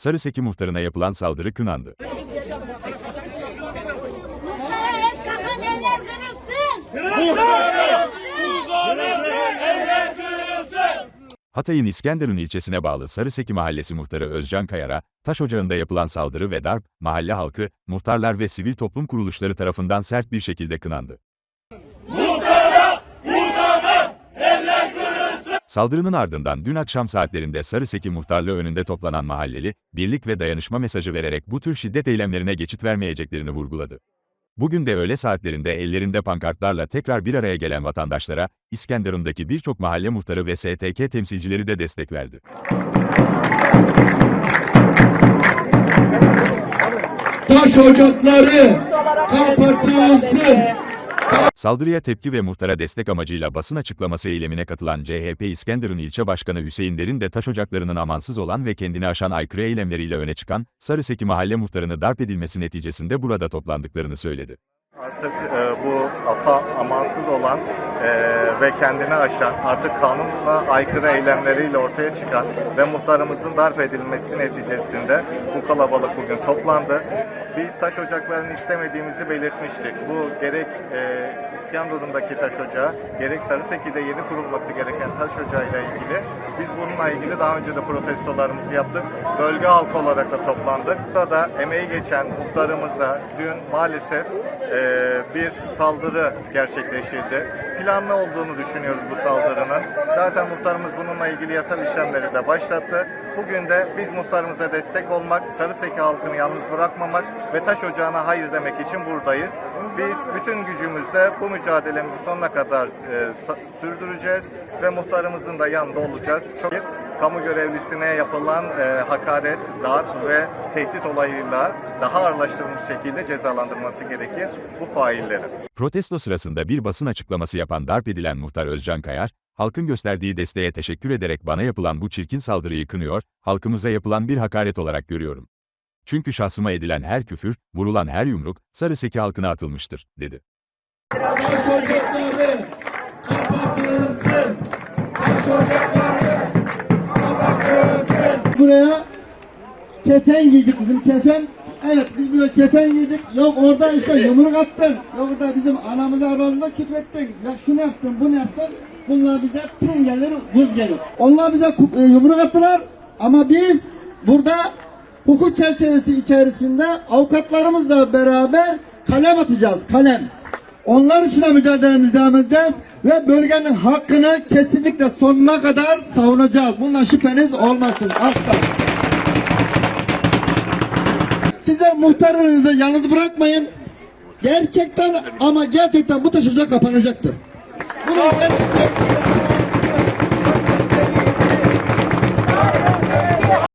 Sarıseki muhtarına yapılan saldırı kınandı. Hatay'ın İskenderun ilçesine bağlı Sarıseki Mahallesi muhtarı Özcan Kayar'a, taş ocağında yapılan saldırı ve darp, mahalle halkı, muhtarlar ve sivil toplum kuruluşları tarafından sert bir şekilde kınandı. Saldırının ardından dün akşam saatlerinde Sarıseki muhtarlığı önünde toplanan mahalleli, birlik ve dayanışma mesajı vererek bu tür şiddet eylemlerine geçit vermeyeceklerini vurguladı. Bugün de öğle saatlerinde ellerinde pankartlarla tekrar bir araya gelen vatandaşlara, İskenderun'daki birçok mahalle muhtarı ve STK temsilcileri de destek verdi. Taş ocakları kapatılsın. Saldırıya tepki ve muhtara destek amacıyla basın açıklaması eylemine katılan CHP İskenderun İlçe Başkanı Hüseyin Derin de taş ocaklarının amansız olan ve kendini aşan aykırı eylemleriyle öne çıkan, Sarıseki mahalle muhtarını darp edilmesi neticesinde burada toplandıklarını söyledi. Artık e, bu afa amansız olan e, ve kendini aşan, artık kanunla aykırı eylemleriyle ortaya çıkan ve muhtarımızın darp edilmesi neticesinde bu kalabalık bugün toplandı. Biz taş ocaklarını istemediğimizi belirtmiştik. Bu gerek e, İskenderun'daki taş ocağı, gerek Sarıseki'de yeni kurulması gereken taş ocağıyla ilgili biz bununla ilgili daha önce de protestolarımızı yaptık. Bölge halkı olarak da toplandık. Burada emeği geçen muhtarımıza dün maalesef bir saldırı gerçekleştirdi. Planlı olduğunu düşünüyoruz bu saldırının. Zaten muhtarımız bununla ilgili yasal işlemleri de başlattı. Bugün de biz muhtarımıza destek olmak, Sarıseki halkını yalnız bırakmamak ve taş ocağına hayır demek için buradayız. Biz bütün gücümüzle bu mücadelemizi sonuna kadar e, sürdüreceğiz ve muhtarımızın da yanında olacağız. Çok kamu görevlisine yapılan e, hakaret, darp ve tehdit olayıyla daha ağırlaştırılmış şekilde cezalandırılması gerekir bu faillerin. Protesto sırasında bir basın açıklaması yapan darp edilen muhtar Özcan Kayar, halkın gösterdiği desteğe teşekkür ederek bana yapılan bu çirkin saldırıyı kınıyor, halkımıza yapılan bir hakaret olarak görüyorum. Çünkü şahsıma edilen her küfür, vurulan her yumruk, Sarıseki halkına atılmıştır, dedi. Taş ocakları kapatılsın. Taş ocakları kapatılsın. Buraya. Kefen giydik dedim kefen. Evet biz buraya kefen giydik. Yok orada işte yumruk attın. Yok orada bizim anamıza babamıza küfrettin. Ya şunu yaptın bunu yaptın? Bunlar bize tın gelir buz gelir. Onlar bize e, yumruk attılar. Ama biz burada hukuk çerçevesi içerisinde avukatlarımızla beraber kalem atacağız kalem onlar için de mücadelemizi devam edeceğiz ve bölgenin hakkını kesinlikle sonuna kadar savunacağız. Bundan şüpheniz olmasın asla. Size muhtarınızı yalnız bırakmayın. Gerçekten ama gerçekten bu taşıca kapanacaktır. Bunu gerçekten